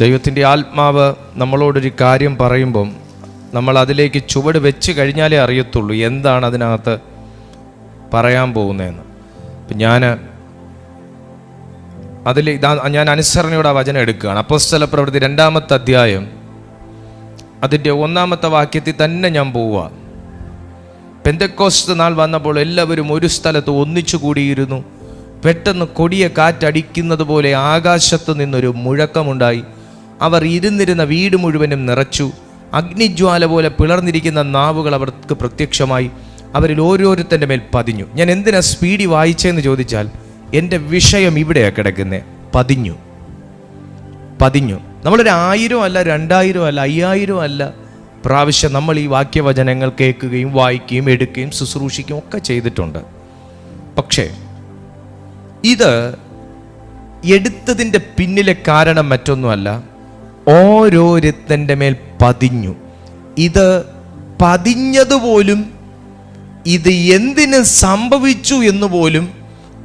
ദൈവത്തിന്റെ ആത്മാവ് നമ്മളോടൊരു കാര്യം പറയുമ്പം നമ്മൾ അതിലേക്ക് ചുവട് വെച്ച് കഴിഞ്ഞാലേ അറിയത്തുള്ളൂ എന്താണ് അതിനകത്ത് പറയാൻ പോകുന്നതെന്ന്. അപ്പം ഞാൻ അതിൽ ഇതാ ഞാൻ അനുസരണയോടെ ആ വചനം എടുക്കുകയാണ്. അപ്പോസ്തല പ്രവൃത്തി രണ്ടാമത്തെ അധ്യായം അതിന്റെ ഒന്നാമത്തെ വാക്യത്തിൽ തന്നെ ഞാൻ പോവുക. പെന്തക്കോസ്റ്റ് നാൾ വന്നപ്പോൾ എല്ലാവരും ഒരു സ്ഥലത്ത് ഒന്നിച്ചു കൂടിയിരുന്നു. പെട്ടെന്ന് കൊടിയ കാറ്റടിക്കുന്നത് പോലെ ആകാശത്ത് നിന്നൊരു മുഴക്കമുണ്ടായി. അവർ ഇരുന്നിരുന്ന വീട് മുഴുവനും നിറച്ചു. അഗ്നിജ്വാല പോലെ പിളർന്നിരിക്കുന്ന നാവുകൾ അവർക്ക് പ്രത്യക്ഷമായി. അവരിൽ ഓരോരുത്തന്റെ മേൽ പതിഞ്ഞു. ഞാൻ എന്തിനാ സ്പീഡി വായിച്ചതെന്ന് ചോദിച്ചാൽ എന്റെ വിഷയം ഇവിടെയാണ് കിടക്കുന്നത് പതിഞ്ഞു. പതിഞ്ഞു. നമ്മളൊരു ആയിരം അല്ല രണ്ടായിരം അല്ല അയ്യായിരം അല്ല. പ്രാവശ്യം നമ്മൾ ഈ വാക്യവചനങ്ങൾ കേൾക്കുകയും വായിക്കുകയും എടുക്കുകയും ശുശ്രൂഷിക്കുകയും ഒക്കെ ചെയ്തിട്ടുണ്ട്. പക്ഷേ ഇത് എടുത്തതിന്റെ പിന്നിലെ കാരണം മറ്റൊന്നുമല്ല. ഓരോരുത്തന്റെ മേൽ പതിഞ്ഞു. ഇത് പതിഞ്ഞതുപോലും ഇത് എന്തിന് സംഭവിച്ചു എന്ന് പോലും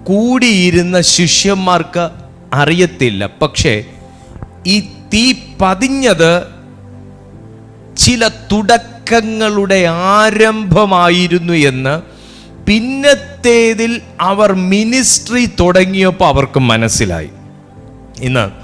കൂടിയിരുന്ന ശിഷ്യന്മാർക്ക് അറിയത്തില്ല. പക്ഷേ ഈ തീ പതിഞ്ഞത് ചില തുടക്കങ്ങളുടെ ആരംഭമായിരുന്നു എന്ന് പിന്നത്തേതിൽ അവർ മിനിസ്ട്രി തുടങ്ങിയപ്പോൾ അവർക്ക് മനസ്സിലായി. ഇന്ന്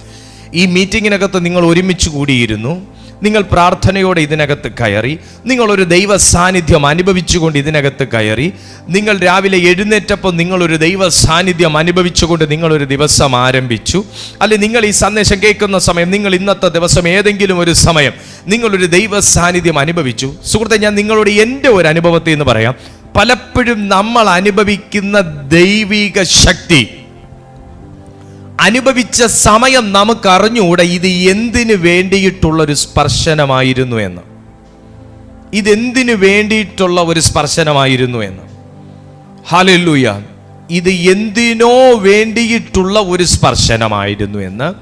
ഈ മീറ്റിങ്ങിനകത്ത് നിങ്ങൾ ഒരുമിച്ച് കൂടിയിരുന്നു. നിങ്ങൾ പ്രാർത്ഥനയോടെ ഇതിനകത്ത് കയറി. നിങ്ങളൊരു ദൈവ സാന്നിധ്യം അനുഭവിച്ചുകൊണ്ട് ഇതിനകത്ത് കയറി. നിങ്ങൾ രാവിലെ എഴുന്നേറ്റപ്പോൾ നിങ്ങളൊരു ദൈവ സാന്നിധ്യം അനുഭവിച്ചുകൊണ്ട് നിങ്ങളൊരു ദിവസം ആരംഭിച്ചു. അല്ലെ നിങ്ങൾ ഈ സന്ദേശം കേൾക്കുന്ന സമയം നിങ്ങൾ ഇന്നത്തെ ദിവസം ഏതെങ്കിലും ഒരു സമയം നിങ്ങളൊരു ദൈവ സാന്നിധ്യം അനുഭവിച്ചു. സുഹൃത്തെ ഞാൻ നിങ്ങളോട് എന്റെ ഒരു അനുഭവത്തിൽ എന്ന് പറയാം. പലപ്പോഴും നമ്മൾ അനുഭവിക്കുന്ന ദൈവിക ശക്തി അനുഭവിച്ച സമയം നമുക്ക് അറിഞ്ഞുകൂടെ ഇത് എന്തിനു വേണ്ടിയിട്ടുള്ളൊരു സ്പർശനമായിരുന്നു എന്ന്. ഇതെന്തിനു വേണ്ടിയിട്ടുള്ള ഒരു സ്പർശനമായിരുന്നു എന്ന്. ഹാലല്ലൂയ. ഇത് എന്തിനോ വേണ്ടിയിട്ടുള്ള ഒരു സ്പർശനമായിരുന്നു എന്ന്.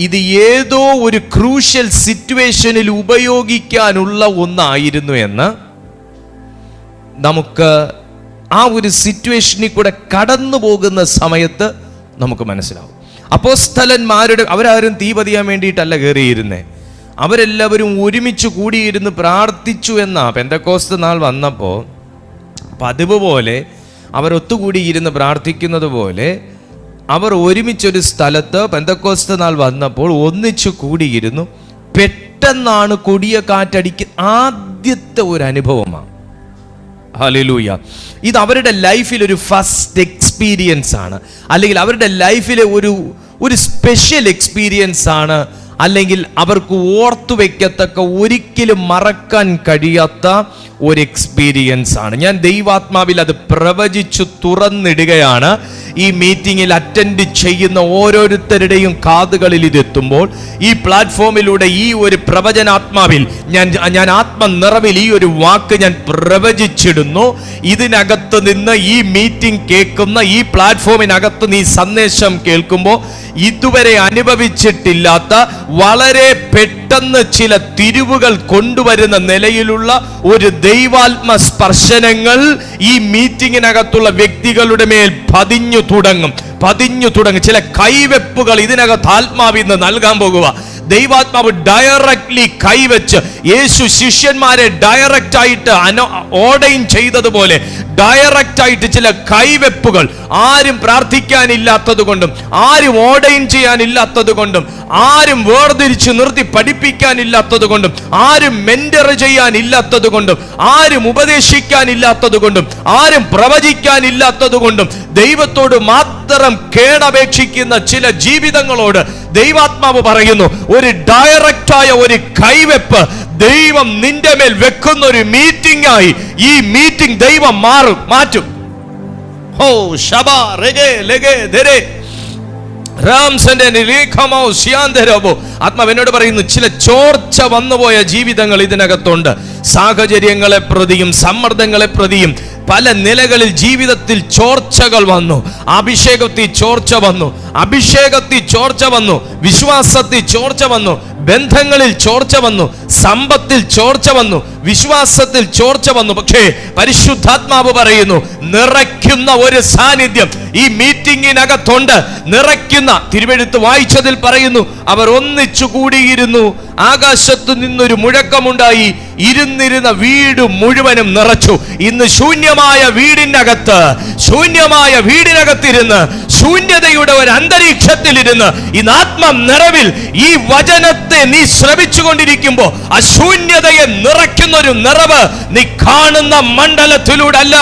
ഇത് ഏതോ ഒരു ക്രൂഷ്യൽ സിറ്റുവേഷനിൽ ഉപയോഗിക്കാനുള്ള ഒന്നായിരുന്നു എന്ന്. നമുക്ക് ആ ഒരു സിറ്റുവേഷനിൽ കൂടെ കടന്നു പോകുന്ന സമയത്ത് നമുക്ക് മനസ്സിലാവും. അപ്പോസ്തലന്മാരുടെ അവരാരും തീ പതിയാൻ വേണ്ടിയിട്ടല്ല കയറിയിരുന്നേ അവരെല്ലാവരും ഒരുമിച്ച് കൂടിയിരുന്ന് പ്രാർത്ഥിച്ചു എന്നാ പെന്തക്കോസ്ത് നാൾ വന്നപ്പോൾ പതിവ് പോലെ അവർ ഒത്തുകൂടിയിരുന്ന് പ്രാർത്ഥിക്കുന്നത് പോലെ അവർ ഒരുമിച്ചൊരു സ്ഥലത്ത് പെന്തക്കോസ്ത് നാൾ വന്നപ്പോൾ ഒന്നിച്ചു കൂടിയിരുന്നു. പെട്ടെന്നാണ് കൊടിയ കാറ്റടിക്ക് ആദ്യത്തെ ഒരു അനുഭവമാണ്. ഹലിലൂയ ഇത് അവരുടെ ലൈഫിൽ ഒരു ഫസ്റ്റ് എക്സ്പീരിയൻസ് ആണ്. അല്ലെങ്കിൽ അവരുടെ ലൈഫിലെ ഒരു ഒരു സ്പെഷ്യൽ എക്സ്പീരിയൻസ് ആണ് അല്ലെങ്കിൽ അവർക്ക് ഓർത്തു വെക്കത്തക്ക ഒരിക്കലും മറക്കാൻ കഴിയാത്ത ഒരു എക്സ്പീരിയൻസ് ആണ്. ഞാൻ ദൈവാത്മാവിൽ അത് പ്രവചിച്ചു തുറന്നിടുകയാണ്. ഈ മീറ്റിങ്ങിൽ അറ്റൻഡ് ചെയ്യുന്ന ഓരോരുത്തരുടെയും കാതുകളിൽ ഇതെത്തുമ്പോൾ ഈ പ്ലാറ്റ്ഫോമിലൂടെ ഈ ഒരു പ്രവചനാത്മാവിൽ ഞാൻ ഞാൻ ആത്മനിറവിൽ ഈ ഒരു വാക്ക് ഞാൻ പ്രവചിച്ചിടുന്നു. ഇതിനകത്ത് നിന്ന് ഈ മീറ്റിംഗ് കേൾക്കുന്ന ഈ പ്ലാറ്റ്ഫോമിനകത്ത് നീ സന്ദേശം കേൾക്കുമ്പോൾ ഇതുവരെ അനുഭവിച്ചിട്ടില്ലാത്ത വളരെ പെട്ടെന്ന് ചില തിരിവുകൾ കൊണ്ടുവരുന്ന നിലയിലുള്ള ഒരു ദൈവാത്മ സ്പർശനങ്ങൾ ഈ മീറ്റിങ്ങിനകത്തുള്ള വ്യക്തികളുടെ മേൽ പതിഞ്ഞു തുടങ്ങും. പതിഞ്ഞു തുടങ്ങും. ചില കൈവെപ്പുകൾ ഇതിനകത്ത് ആത്മാവിന്ന് നൽകാൻ പോകുക ദൈവാത്മാവ് ഡയറക്ട്ലി കൈവച്ച് യേശു ശിഷ്യന്മാരെ ഡയറക്റ്റ് ആയിട്ട് ഓർഡൈൻ ചെയ്തതുപോലെ ഡയറക്റ്റ് ആയിട്ട് ചില കൈവെപ്പുകൾ ആരും പ്രാർത്ഥിക്കാനില്ലാത്തത് കൊണ്ടും ആരും ഓർഡൈൻ ചെയ്യാനില്ലാത്തത് കൊണ്ടും ആരും വേർതിരിച്ച് നിർത്തി പഠിപ്പിക്കാനില്ലാത്തത് കൊണ്ടും ആരും മെന്റർ ചെയ്യാനില്ലാത്തത് കൊണ്ടും ആരും ഉപദേശിക്കാനില്ലാത്തത് കൊണ്ടും ആരും പ്രവചിക്കാനില്ലാത്തത് കൊണ്ടും ദൈവത്തോട് മാത്രം കേടപേക്ഷിക്കുന്ന ചില ജീവിതങ്ങളോട് ദൈവാത്മാവ് പറയുന്നു ഒരു ഡയറക്റ്റായ ഒരു കൈവെപ്പ് ദൈവം നിന്റെ മേൽ വെക്കുന്ന ഒരു മീറ്റിംഗ് ആയി ഈ മീറ്റിംഗ് ദൈവം മാറും മാറ്റും. ഹോ ശബാ നിരീഖമോ ശ്യാന്തരവോ. ആത്മാവ് പറയുന്നു ചില ചോർച്ച വന്നുപോയ ജീവിതങ്ങൾ ഇതിനകത്തുണ്ട്. സാഹചര്യങ്ങളെ പ്രതിയും സമ്മർദ്ദങ്ങളെ പ്രതിയും പല നിലകളിൽ ജീവിതത്തിൽ ചോർച്ചകൾ വന്നു. അഭിഷേകത്തിൽ ചോർച്ച വന്നു. അഭിഷേകത്തിൽ ചോർച്ച വന്നു. വിശ്വാസത്തിൽ ചോർച്ച വന്നു. ബന്ധങ്ങളിൽ ചോർച്ച വന്നു. സമ്പത്തിൽ ചോർച്ച വന്നു വിശ്വാസത്തിൽ ചോർച്ച വന്നു. പക്ഷേ പരിശുദ്ധാത്മാവ് പറയുന്നു നിറയ്ക്കുന്ന ഒരു സാന്നിധ്യം ഈ മീറ്റിംഗിനകത്തുണ്ട് നിറയ്ക്കുന്ന തിരുവെഴുത്ത് വായിച്ചതിൽ പറയുന്നു അവർ ഒന്നിച്ചു കൂടിയിരുന്നു. ആകാശത്തു നിന്നൊരു മുഴക്കമുണ്ടായി. ഇരുന്നിരുന്ന വീട് മുഴുവനും നിറച്ചു. ഇന്ന് ശൂന്യമായ വീടിനകത്ത് ശൂന്യമായ വീടിനകത്തിരുന്ന് ശൂന്യതയുടെ ഒരു അന്തരീക്ഷത്തിലിരുന്ന് ഇന്ന് ആത്മ നിറവിൽ ഈ വചനത്തെ നീ ശ്രമിച്ചു കൊണ്ടിരിക്കുമ്പോ ആ ശൂന്യതയെ നിറയ്ക്കുന്ന ഒരു നിറവ് നീ കാണുന്ന മണ്ഡലത്തിലൂടെ അല്ല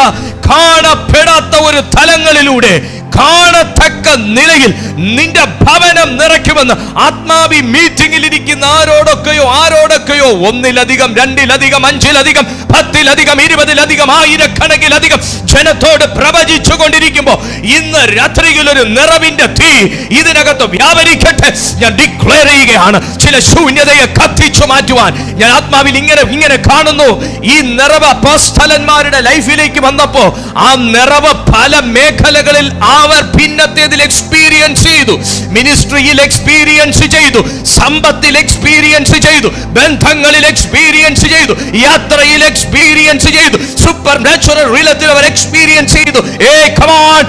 കാണപ്പെടാത്ത ഒരു തലങ്ങളിലൂടെ കാണത്തക്ക നിലയിൽ നിന്റെ ഭവനം നിറയ്ക്കുമെന്ന് ആത്മാവി മീറ്റിംഗിൽ ഇരിക്കുന്ന ആരോടൊക്കെയോ ആരോടൊക്കെയോ ഒന്നിലധികം രണ്ടിലധികം അഞ്ചിലധികം പത്തിലധികം ഇരുപതിലധികം ആയിരക്കണക്കിലധികം ജനത്തോട് പ്രവചിച്ചു കൊണ്ടിരിക്കുമ്പോ ഇന്ന് രാത്രിയിൽ ഒരു നിറവിന്റെ തീ ഇതിനകത്ത് വ്യാപരിക്കട്ടെ. ഞാൻ ഡിക്ലെയർ ചെയ്യുകയാണ്. ചില ശൂന്യതയെ കത്തിച്ചു മാറ്റുവാൻ ഞാൻ ആത്മാവിൽ ഇങ്ങനെ ഇങ്ങനെ കാണുന്നു. ഈ നിറവ് അപ്പോസ്തലന്മാരുടെ ലൈഫിലേക്ക് വന്നപ്പോ ആ നിറവ് പല മേഖലകളിൽ അവർ ഭിന്നത്തേതിൽ എക്സ്പീരിയൻസ് ചെയ്തു. മിനിസ്ട്രിയിൽ എക്സ്പീരിയൻസ് ചെയ്തു. സമ്പത്തിൽ എക്സ്പീരിയൻസ് ചെയ്തു. ബന്ധങ്ങളിൽ എക്സ്പീരിയൻസ് ചെയ്തു. യാത്രയിൽ എക്സ്പീരിയൻസ് ചെയ്തു. സൂപ്പർ നാച്ചുറൽ റിലത്തിൽ അവർ എക്സ്പീരിയൻസ് ചെയ്തു. ഏ കമാൻ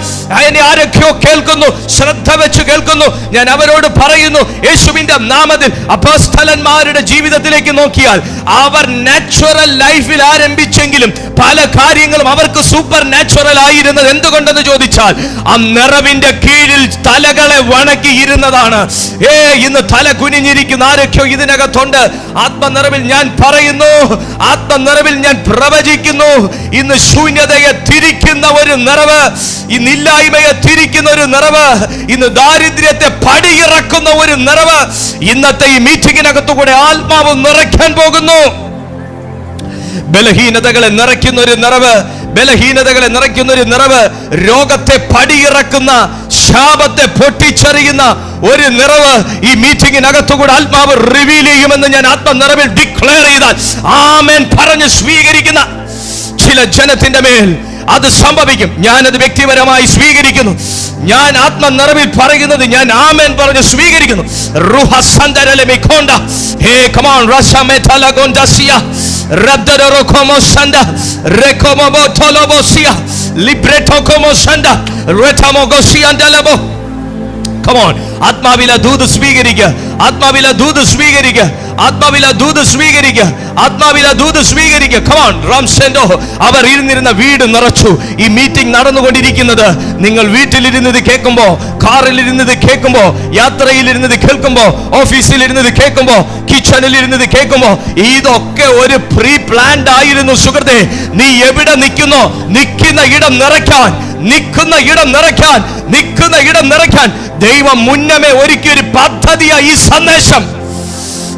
എന്നെ ആരൊക്കെയോ കേൾക്കുന്നു. ശ്രദ്ധ വെച്ച് കേൾക്കുന്നു. ഞാൻ അവരോട് പറയുന്നു. യേശുവിന്റെ നാമത്തിൽ അപസ്ഥലന്മാരുടെ ജീവിതത്തിലേക്ക് നോക്കിയാൽ അവർ നാച്ചുറൽ ലൈഫിൽ ആരംഭിച്ചെങ്കിലും പല കാര്യങ്ങളും അവർക്ക് സൂപ്പർ നാച്ചുറൽ ആയിരുന്നത് എന്തുകൊണ്ടെന്ന് ചോദിച്ചാൽ നിറവിന്റെ കീഴിൽ തലകളെ വണക്കി ഇരുന്നതാണ്. ഏ ഇന്ന് തല കുനിഞ്ഞിരിക്കുന്ന. ആരൊക്കെയോ ഇതിനകത്തുണ്ട്. ആത്മനിറവിൽ ഞാൻ പറയുന്നു. ആത്മനിറവിൽ ഞാൻ പ്രവചിക്കുന്നു. ഇന്ന് ശൂന്യതയെ തിരിക്കുന്ന ഒരു നിറവ്. ഇന്ന് ഇല്ലായ്മയെ തിരിക്കുന്ന ഒരു നിറവ്. ഇന്ന് ദാരിദ്ര്യത്തെ പടിയിറക്കുന്ന ഒരു നിറവ്. ഇന്നത്തെ ഈ മീറ്റിങ്ങിനകത്തു കൂടെ ആത്മാവ് നിറയ്ക്കാൻ പോകുന്നു. ബലഹീനതകളെ നിറയ്ക്കുന്ന ഒരു നിറവ്. ബലഹീനതകളെ നിറയ്ക്കുന്ന ഒരു നിറവ് രോഗത്തെ പടിയിറക്കുന്ന ശാപത്തെ പൊട്ടിച്ചെറിയുന്ന ഒരു നിറവ് ഈ മീറ്റിംഗിനകത്തുകൂടെ ആത്മാവ് റിവീൽ ചെയ്യുമെന്ന് ഞാൻ ആത്മനിറവിൽ ഡിക്ലെയർ ചെയ്താൽ ആമേൻ പറഞ്ഞ് സ്വീകരിക്കുന്ന ചില ജനത്തിന്റെ മേൽ അത് സംഭവിക്കും. ഞാൻ അത് വ്യക്തിപരമായി സ്വീകരിക്കുന്നു. ഞാൻ ആത്മനിറവിൽ പറയുന്നത് ഞാൻ ആമേൻ പറഞ്ഞ് സ്വീകരിക്കുന്നു. റുഹ സന്തരലെ മിഖോണ്ട ഹേ കമാൺ റസമെ Rabdoro como sanda, recomobo tolobosia, libreto como sanda, retamogosian delebo. Come on, atma Atmavila Dudu Speaker, Atmavila Dudu Speaker. ആത്മാവില ദൂത് സ്വീകരിക്കുക ആത്മാവില ദൂത് സ്വീകരിക്കുക കമോൺ റാംസെൻഡോ അവർ ഇരുന്നിരുന്ന വീട് നിറച്ചു. ഈ മീറ്റിംഗ് നടന്നുകൊണ്ടിരിക്കുന്നത് നിങ്ങൾ വീട്ടിലിരുന്നത് കേൾക്കുമ്പോ കാറിലിരുന്നത് കേൾക്കുമ്പോൾ കേൾക്കുമ്പോ കേൾക്കുമ്പോൾ ഓഫീസിലിരുന്നത് കേൾക്കുമ്പോ കിച്ചണിലിരുന്നത് കേൾക്കുമ്പോൾ ഇതൊക്കെ ഒരു പ്രീ പ്ലാൻഡ് ആയിരുന്നു സുഹൃത്തെ. നീ എവിടെ നിൽക്കുന്നോ നിൽക്കുന്ന ഇടം നിറയ്ക്കാൻ നിൽക്കുന്ന ഇടം നിറയ്ക്കാൻ നിൽക്കുന്ന ഇടം നിറയ്ക്കാൻ ദൈവം മുന്നമേ ഒരുക്കിയ ഒരു പദ്ധതിയായി ഈ സന്ദേശം.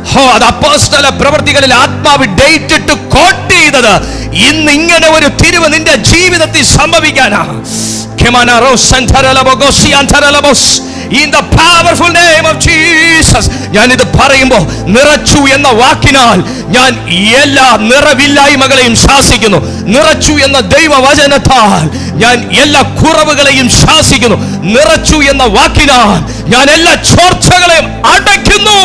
ഹോ അത് അപ്പോസ്തല പ്രവർത്തികളിൽ ആത്മാവ് ഡേറ്റ് ഇട്ട് കോട്ട് ചെയ്തത്. ഇന്ന് ഇങ്ങനെ ഒരു തിരിവ് നിന്റെ ജീവിതത്തിൽ സംഭവിക്കാനാ ഇത് പറയുമ്പോൾ നിറച്ചു എന്ന വാക്കിനാൽ ഞാൻ എല്ലാ നിറവില്ലായ്മകളെയും ശാസിക്കുന്നു. നിറച്ചു എന്ന ദൈവവചനത്താൽ ഞാൻ എല്ലാ കുറവുകളെയും ശാസിക്കുന്നു. നിറച്ചു എന്ന വാക്കിനാൽ ഞാൻ എല്ലാ ചോർച്ചകളെയും അടയ്ക്കുന്നു.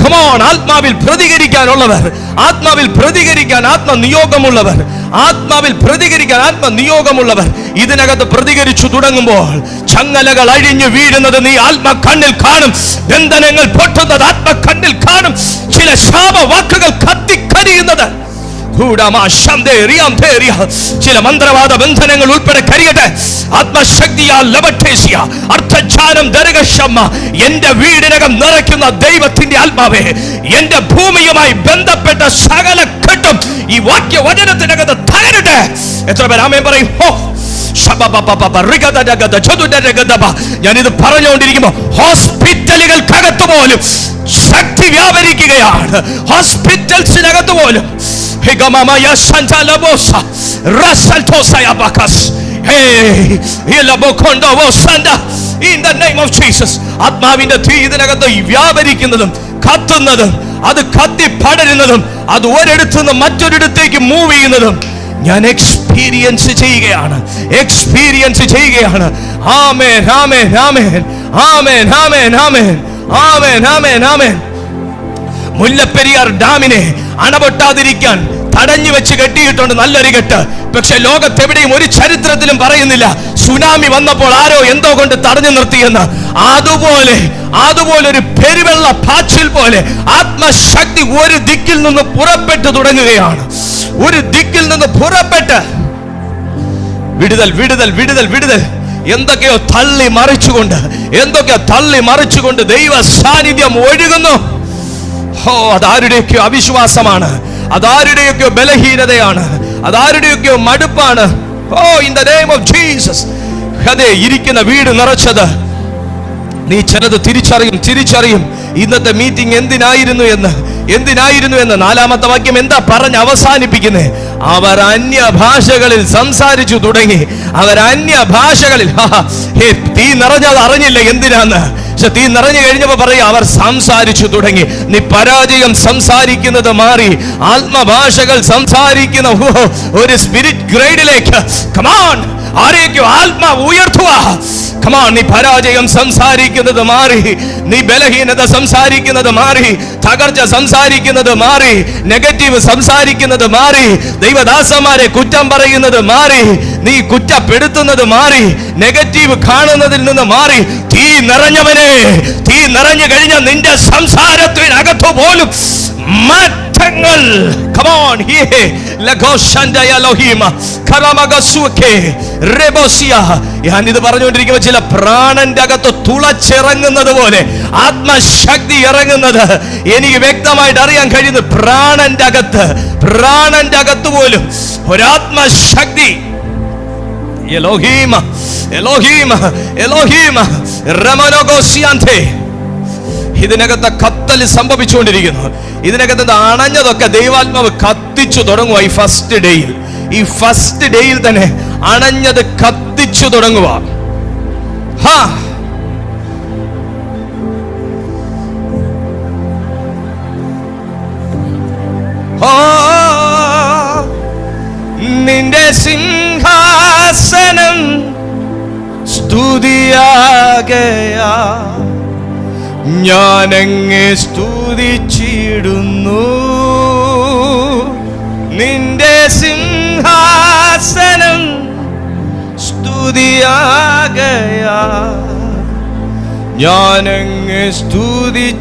കമോൺ ആത്മാവിൽ പ്രതികരിക്കാനുള്ളവർ. ആത്മാവിൽ പ്രതികരിക്കാൻ ആത്മനിയോഗമുള്ളവർ. ആത്മാവിൽ പ്രതികരിക്കാൻ ആത്മനിയോഗമുള്ളവർ. ഇതിനകത്ത് പ്രതികരിച്ചു തുടങ്ങുമ്പോൾ ചങ്ങലകൾ അഴിഞ്ഞു വീഴുന്നത് നീ ആത്മ കണ്ണിൽ കാണും. ബന്ധനങ്ങൾ പൊട്ടുന്നത് ആത്മ കണ്ണിൽ കാണും. ചില ശാപവാക്കുകൾ കത്തിക്കരിയുന്നത്. ചില മന്ത്രവാദ ബന്ധനങ്ങൾ ഉൾപ്പെടെ കരിയട്ടെ. ആത്മശക്തിയാൽ അർത്ഥജ്ഞാനം ദരകശമ്മ എന്റെ വീടിനകം നിറയ്ക്കുന്ന ദൈവത്തിന്റെ ആത്മാവേ. എന്റെ ഭൂമിയുമായി ബന്ധപ്പെട്ട സകല ഘട്ടം ഈ വാക്യ വചനത്തിനകത്ത് തകരട്ടെ. എത്ര പേരാമേ പറയും? ഞാൻ ഇത് പറഞ്ഞുകൊണ്ടിരിക്കുമ്പോ ഹോസ്പിറ്റലുകൾക്കകത്ത് പോലും ശക്തി വ്യാപരിക്കുകയാണ്. ഹോസ്പിറ്റൽസിനകത്ത് പോലും. ആത്മാവിന്റെ തീ ഇതിനകത്ത് വ്യാപരിക്കുന്നതും കത്തുന്നതും അത് കത്തി പടരുന്നതും അത് ഒരിടത്തു നിന്ന് മറ്റൊരിടത്തേക്ക് മൂവ് ചെയ്യുന്നതും ഞാൻ എക്സ്പീരിയൻസ് ചെയ്യുകയാണ്. എക്സ്പീരിയൻസ് ചെയ്യുകയാണ്. ആമേൻ ആമേൻ ആമേൻ. ആമേൻ ആമേൻ ആമേൻ. ആമേൻ ആമേൻ ആമേൻ. മുല്ലപ്പെരിയാർ ഡാമിനെ അണപൊട്ടാതിരിക്കാൻ തടഞ്ഞു വെച്ച് കെട്ടിയിട്ടുണ്ട് നല്ലൊരു കെട്ട്. പക്ഷെ ലോകത്തെവിടെയും ഒരു ചരിത്രത്തിലും പറയുന്നില്ല. സുനാമി വന്നപ്പോൾ ആരോ എന്തോ കൊണ്ട് തടഞ്ഞു നിർത്തിയെന്ന്. അതുപോലെ അതുപോലെ ഒരു പെരുവെള്ള പാച്ചിൽ പോലെ ആത്മശക്തി ഒരു ദിക്കിൽ നിന്ന് പുറപ്പെട്ടു തുടങ്ങുകയാണ്. ഒരു ദിക്കിൽ നിന്ന് പുറപ്പെട്ട് വിടുതൽ വിടുതൽ വിടുതൽ വിടുതൽ. എന്തൊക്കെയോ തള്ളി മറിച്ചുകൊണ്ട് എന്തൊക്കെയോ തള്ളി മറിച്ചുകൊണ്ട് ദൈവ സാന്നിധ്യം ഒഴുകുന്നു. ഓ അതാരുടെയൊക്കെയോ അവിശ്വാസമാണ്. അതാരുടെയൊക്കെയോ ബലഹീനതയാണ്. അതാരുടെയൊക്കെയോ മടുപ്പാണ്. ഓ in the name of Jesus അതെ ഇരിക്കുന്ന വീട് നിറച്ചത്. നീ ചിലത് തിരിച്ചറിയും തിരിച്ചറിയും. ഇന്നത്തെ മീറ്റിംഗ് എന്തിനായിരുന്നു എന്ന്? എന്തിനായിരുന്നു എന്ന്? നാലാമത്തെ വാക്യം എന്താ പറഞ്ഞ് അവസാനിപ്പിക്കുന്നത് അവർ അന്യ ഭാഷകളിൽ സംസാരിച്ചു തുടങ്ങി. അവർ അന്യ ഭാഷകളിൽ തീ നിറഞ്ഞത് അറിഞ്ഞില്ല എന്തിനാന്ന്? പക്ഷെ തീ നിറഞ്ഞു കഴിഞ്ഞപ്പോ പറയും അവർ സംസാരിച്ചു തുടങ്ങി. നീ പരാജയം സംസാരിക്കുന്നത് മാറി. ആത്മഭാഷകൾ സംസാരിക്കുന്ന ഒരു സ്പിരിറ്റ് ഗ്രേഡിലേക്ക്. കമാൺ ആരെയൊക്കെയോ ആത്മാവ് ഉയർത്തുക. കമാ നീ പരാജയം സംസാരിക്കുന്നത് മാറി. നീ ബലഹീനത സംസാരിക്കുന്നത് മാറി. തകർച്ച സംസാരിക്കുന്നത് മാറി. നെഗറ്റീവ് സംസാരിക്കുന്നത് മാറി. ദൈവദാസന്മാരെ കുറ്റം പറയുന്നത് മാറി. നീ കുറ്റപ്പെടുത്തുന്നത് മാറി. നെഗറ്റീവ് കാണുന്നതിൽ നിന്ന് മാറി. തീ നിറഞ്ഞവനെ തീ നിറഞ്ഞു കഴിഞ്ഞ നിന്റെ സംസാരത്തിനകത്തു പോലും മാറ്റങ്ങൾ കമോൺ on, here. ലഘോഷന്തയ ലോഹീമ. കറമകസുക്കെ. റെബോസിയ. ഞാൻ ഇത് പറഞ്ഞുകൊണ്ടിരിക്കുമ്പോൾ ചില പ്രാണന്റെ അകത്ത് തുളച്ചിറങ്ങുന്നത് പോലെ ആത്മശക്തി ഇറങ്ങുന്നത് എനിക്ക് വ്യക്തമായിട്ട് അറിയാൻ കഴിയുന്നു പ്രാണന്റെ അകത്ത് പ്രാണന്റെ അകത്ത് പോലും ഒരാത്മശക്തി എലോഹീമ എലോഹീമ എലോഹീമ റമനോഗോസിയാന്തേ ഇതിനകത്ത് കത്തൽ സംഭവിച്ചുകൊണ്ടിരിക്കുന്നു. ഇതിനകത്ത് അണഞ്ഞതൊക്കെ ദൈവാത്മാവ് കത്തിച്ചു തുടങ്ങുക ഈ ഫസ്റ്റ് ഡേയിൽ ഈ ഫസ്റ്റ് ഡേയിൽ തന്നെ അണഞ്ഞത് കത്തിച്ചു തുടങ്ങുക ഹാ. ഓ, നിന്റെ സിംഹാസനം സ്തുതിയാകയാ. ഞാനങ്ങെ സ്തുതിച്ചിടുന്നു. നിന്റെ സിംഹാസനം സ്തുതിയാകയാ. ഞാനങ്ങെ സ്തുതിച്ചിടുന്നു.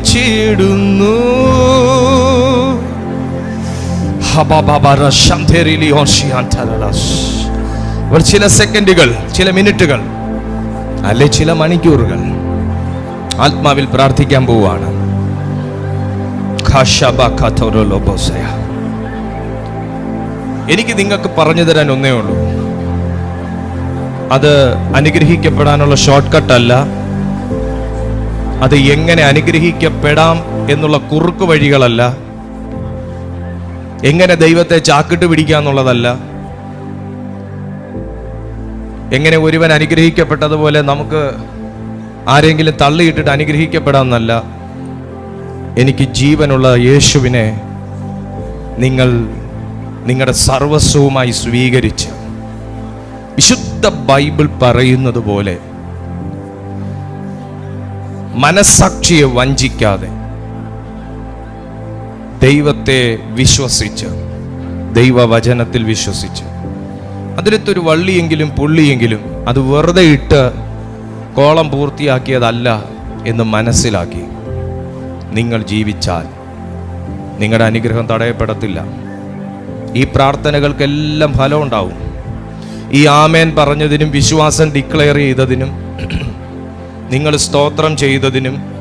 ചില സെക്കൻഡുകൾ ചില മിനിറ്റുകൾ അല്ലെ ചില മണിക്കൂറുകൾ ആത്മാവിൽ പ്രാർത്ഥിക്കാൻ പോവുകയാണ്. എനിക്ക് നിങ്ങൾക്ക് പറഞ്ഞു തരാൻ ഒന്നേ ഉള്ളൂ. അത് അനുഗ്രഹിക്കപ്പെടാനുള്ള ഷോർട്ട് കട്ട് അല്ല. അത് എങ്ങനെ അനുഗ്രഹിക്കപ്പെടാം എന്നുള്ള കുറുക്കു വഴികളല്ല. എങ്ങനെ ദൈവത്തെ ചാക്കിട്ട് പിടിക്കുക എന്നുള്ളതല്ല. എങ്ങനെ ഒരുവൻ അനുഗ്രഹിക്കപ്പെട്ടതുപോലെ നമുക്ക് ആരെങ്കിലും തള്ളിയിട്ടിട്ട് അനുഗ്രഹിക്കപ്പെടാമെന്നല്ല. എനിക്ക് ജീവനുള്ള യേശുവിനെ നിങ്ങൾ നിങ്ങളുടെ സർവസ്വവുമായി സ്വീകരിച്ച് വിശുദ്ധ ബൈബിൾ പറയുന്നത് പോലെ മനസ്സാക്ഷിയെ വഞ്ചിക്കാതെ ദൈവത്തെ വിശ്വസിച്ച് ദൈവവചനത്തിൽ വിശ്വസിച്ച്. അതിലത്തൊരു വള്ളിയെങ്കിലും പുള്ളിയെങ്കിലും അത് വെറുതെ ഇട്ട് കോളം പൂർത്തിയാക്കിയതല്ല എന്ന് മനസ്സിലാക്കി. നിങ്ങൾ ജീവിച്ചാൽ നിങ്ങളുടെ അനുഗ്രഹം തടയപ്പെടത്തില്ല. ഈ പ്രാർത്ഥനകൾക്കെല്ലാം ഫലം ഉണ്ടാവും. ഈ ആമേൻ പറഞ്ഞതിനും വിശ്വാസം ഡിക്ലെയർ ചെയ്തതിനും നിങ്ങൾ സ്തോത്രം ചെയ്തതിനും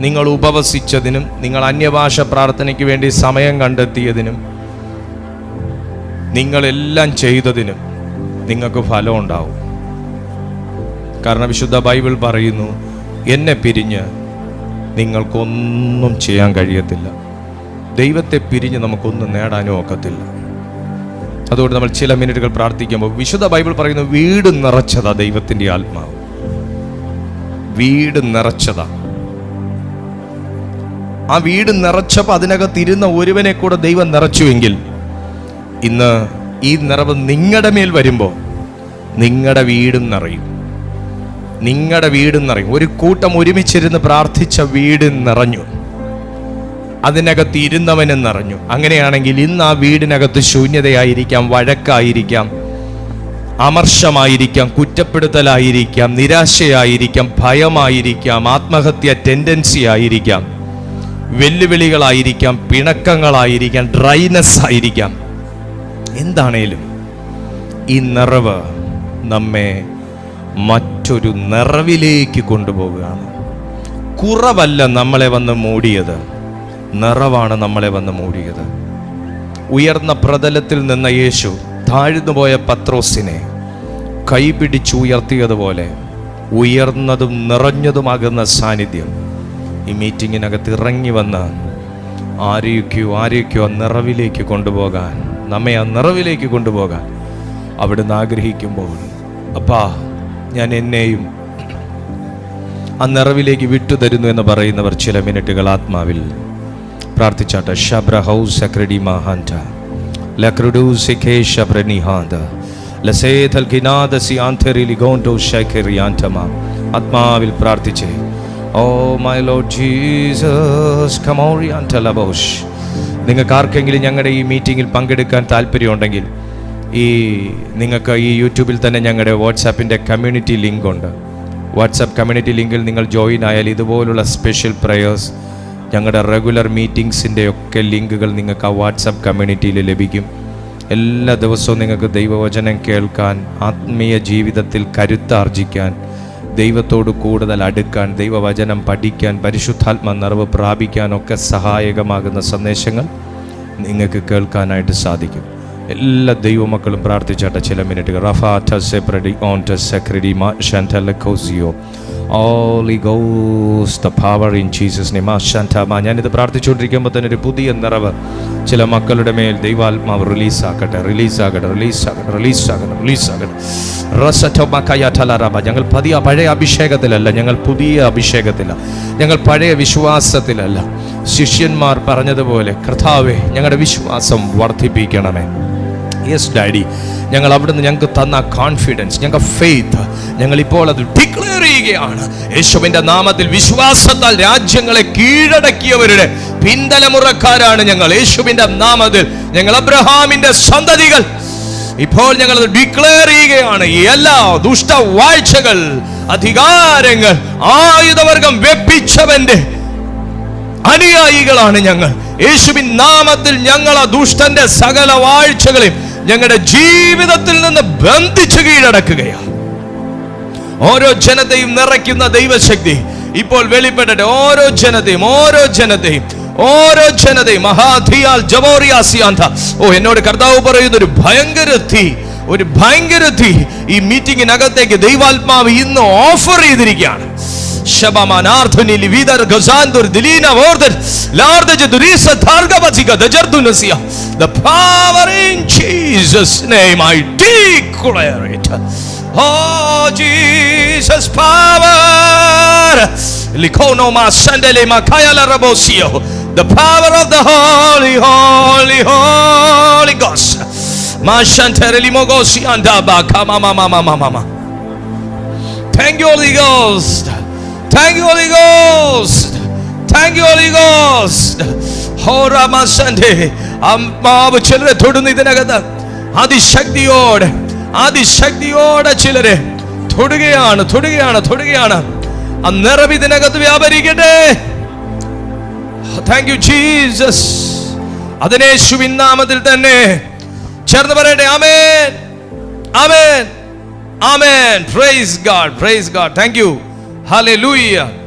നിങ്ങൾ ഉപവസിച്ചതിനും നിങ്ങൾ അന്യഭാഷ പ്രാർത്ഥനയ്ക്ക് വേണ്ടി സമയം കണ്ടെത്തിയതിനും നിങ്ങളെല്ലാം ചെയ്തതിനും നിങ്ങൾക്ക് ഫലം ഉണ്ടാവും. കാരണം വിശുദ്ധ ബൈബിൾ പറയുന്നു എന്നെ പിരിഞ്ഞ് നിങ്ങൾക്കൊന്നും ചെയ്യാൻ കഴിയത്തില്ല. ദൈവത്തെ പിരിഞ്ഞ് നമുക്കൊന്നും നേടാനും ഒക്കത്തില്ല. അതുകൊണ്ട് നമ്മൾ ചില മിനിറ്റുകൾ പ്രാർത്ഥിക്കുമ്പോൾ വിശുദ്ധ ബൈബിൾ പറയുന്നു വീട് നിറച്ചതാ ദൈവത്തിന്റെ ആത്മാവ്. വീട് നിറച്ചതാ. ആ വീട് നിറച്ചപ്പോൾ അതിനകത്ത് ഇരുന്ന ഒരുവനെ കൂടെ ദൈവം നിറച്ചുവെങ്കിൽ ഇന്ന് ഈ നിറവ് നിങ്ങളുടെ മേൽ വരുമ്പോൾ നിങ്ങളുടെ വീടും നിറയും. നിങ്ങളുടെ വീടും നിറയും. ഒരു കൂട്ടം ഒരുമിച്ചിരുന്ന് പ്രാർത്ഥിച്ച വീട് നിറഞ്ഞു. അതിനകത്ത് ഇരുന്നവനെന്നറിഞ്ഞു അങ്ങനെയാണെങ്കിൽ ഇന്ന് ആ വീടിനകത്ത് ശൂന്യതയായിരിക്കാം വഴക്കായിരിക്കാം അമർഷമായിരിക്കാം കുറ്റപ്പെടുത്തലായിരിക്കാം നിരാശയായിരിക്കാം ഭയമായിരിക്കാം ആത്മഹത്യ ടെൻഡൻസി ആയിരിക്കാം. വെല്ലുവിളികളായിരിക്കാം പിണക്കങ്ങളായിരിക്കാം ഡ്രൈനസ് ആയിരിക്കാം. എന്താണേലും ഈ നിറവ് നമ്മെ മറ്റൊരു നിറവിലേക്ക് കൊണ്ടുപോവുകയാണ്. കുറവല്ല നമ്മളെ വന്ന് മൂടിയത്. നിറവാണ് നമ്മളെ വന്ന് മൂടിയത്. ഉയർന്ന പ്രതലത്തിൽ നിന്ന യേശു താഴ്ന്നുപോയ പത്രോസിനെ കൈപിടിച്ചുയർത്തിയതുപോലെ ഉയർന്നതും നിറഞ്ഞതുമാകുന്ന സാന്നിധ്യം ഈ മീറ്റിങ്ങിനകത്ത് ഇറങ്ങി വന്ന് ആരെയൊക്കെയോ ആരെയൊക്കെയോ ആ നിറവിലേക്ക് കൊണ്ടുപോകാൻ നമ്മെ ആ നിറവിലേക്ക് കൊണ്ടുപോകാൻ അവിടുന്ന് ആഗ്രഹിക്കുമ്പോൾ അപ്പാ ഞാൻ എന്നെയും ആ നിറവിലേക്ക് വിട്ടുതരുന്നു എന്ന് പറയുന്നവർ ചില മിനിറ്റുകൾ ആത്മാവിൽ പ്രാർത്ഥിച്ചാട്ട. ശബ്ര ഹൗസ് സെക്രഡി മഹാൻഡ ലക്രുഡു സിഖേ ശബ്രനിഹാന്ത ലസേതൽ ഗിനാദ സിയാന്തരി ലിഗോണ്ടോ ശൈഖരിയാന്തമ ആത്മാവിൽ പ്രാർത്ഥിച്ചേ ഓ മൈ ലോഡ് ജീസസ് ലബോഷ് നിങ്ങൾക്ക് ആർക്കെങ്കിലും ഞങ്ങളുടെ ഈ മീറ്റിങ്ങിൽ പങ്കെടുക്കാൻ താല്പര്യമുണ്ടെങ്കിൽ ഈ നിങ്ങൾക്ക് ഈ യൂട്യൂബിൽ തന്നെ ഞങ്ങളുടെ വാട്സാപ്പിന്റെ കമ്മ്യൂണിറ്റി ലിങ്ക് ഉണ്ട്. വാട്സാപ്പ് കമ്മ്യൂണിറ്റി ലിങ്കിൽ നിങ്ങൾ ജോയിൻ ആയാൽ ഇതുപോലുള്ള സ്പെഷ്യൽ പ്രയേഴ്സ് ഞങ്ങളുടെ റെഗുലർ മീറ്റിംഗ്സിന്റെ ഒക്കെ ലിങ്കുകൾ നിങ്ങൾക്ക് ആ വാട്സാപ്പ് കമ്മ്യൂണിറ്റിയിൽ ലഭിക്കും. എല്ലാ ദിവസവും നിങ്ങൾക്ക് ദൈവവചനം കേൾക്കാൻ ആത്മീയ ജീവിതത്തിൽ കരുത്താർജിക്കാൻ ദൈവത്തോട് കൂടുതൽ അടുക്കാൻ ദൈവവചനം പഠിക്കാൻ പരിശുദ്ധാത്മ നിറവ് പ്രാപിക്കാനൊക്കെ സഹായകമാകുന്ന സന്ദേശങ്ങൾ നിങ്ങൾക്ക് കേൾക്കാനായിട്ട് സാധിക്കും. എല്ലാ ദൈവമക്കളും പ്രാർത്ഥിച്ചാട്ടെ ചില മിനിറ്റുകൾ. ഓൺ ഓലി ഗോസ് പവർ ഇൻ ജീസസ് ഞാനിത് പ്രാർത്ഥിച്ചുകൊണ്ടിരിക്കുമ്പോൾ തന്നെ ഒരു പുതിയ നിറവ് ചില മക്കളുടെ മേൽ ദൈവാത്മാവ് റിലീസാക്കട്ടെ റിലീസാകട്ടെ റിലീസാകട്ടെ റിലീസാകട്ടെ റിലീസാകട്ടെ. ഞങ്ങൾ പതിയ പഴയ അഭിഷേകത്തിലല്ല ഞങ്ങൾ പുതിയ അഭിഷേകത്തില. ഞങ്ങൾ പഴയ വിശ്വാസത്തിലല്ല. ശിഷ്യന്മാർ പറഞ്ഞതുപോലെ കർത്താവെ ഞങ്ങളുടെ വിശ്വാസം വർദ്ധിപ്പിക്കണമേ. യെസ് ഡാഡി ഞങ്ങൾ അവിടുന്ന് ഞങ്ങൾക്ക് തന്ന കോൺഫിഡൻസ് ഞങ്ങൾ ഫെയ്ത്ത് ഞങ്ങൾ ഇപ്പോൾ അത് ഡിക്ലെയർ ചെയ്യുകയാണ്. യേശുവിന്റെ നാമത്തിൽ വിശ്വാസത്താൽ രാജ്യങ്ങളെ കീഴടക്കിയവരുടെ പിന്തലമുറക്കാരാണ് ഞങ്ങൾ. യേശുവിന്റെ നാമത്തിൽ ഞങ്ങൾ അബ്രഹാമിന്റെ സന്തതികൾ. ഇപ്പോൾ ഞങ്ങൾ ഡിക്ലെയർ ചെയ്യുകയാണ്. എല്ലാ ദുഷ്ടവാഴ്ചകൾ അധികാരങ്ങൾ ആയുധവർഗം വെപ്പിച്ചവന്റെ അനുയായികളാണ് ഞങ്ങൾ. യേശുവിൻ നാമത്തിൽ ഞങ്ങൾ ആ ദുഷ്ടന്റെ സകല വാഴ്ചകളെയും ഞങ്ങളുടെ ജീവിതത്തിൽ നിന്ന് ബന്ധിച്ച് കീഴടക്കുകയാണ്. ഓരോ ജനതയും നിറയ്ക്കുന്ന ദൈവശക്തി ഇപ്പോൾ വെളിപ്പെടട്ടെ. ഓരോ ജനതയും ഓരോ ജനതയും ഓരോ ജനതയും മഹാധിയാൽ ജബോറിയാസിയാന്ത. ഓ എന്നോട് കർത്താവ് പറയുന്ന ഒരു ഭയങ്കര തീ ഒരു ഭയങ്കര തീ. ഈ മീറ്റിംഗിനകത്തേക്ക് ദൈവാത്മാവ് ഇന്ന് ഓഫർ ചെയ്തിരിക്കുകയാണ്. the likono ma sandele ma kayala rabosio the power of the holy holy holy ghost ma shantere limogosi andaba kama mama mama mama Thank you, Holy Ghost. Thank you, Holy Ghost. Thank you, Holy Ghost. ഹോറാമാസന്റെ അമ്മാവ് ചിലരെ തൊടുന്നു ഇതിനകത്ത് അതിശക്തിയോടെ അതിശക്തിയോടെ ചിലരെ തൊടുകയാണ് തൊടുകയാണ് തൊടുകയാണ് ആ നിറവ് ഇതിനകത്ത് വ്യാപരിക്കട്ടെ. Thank you Jesus അതിനേശുവിൻ നാമത്തിൽ തന്നെ ചേർന്ന് പറയട്ടെ. ആമേൻ ആമേൻ ആമേൻ praise God praise God thank you hallelujah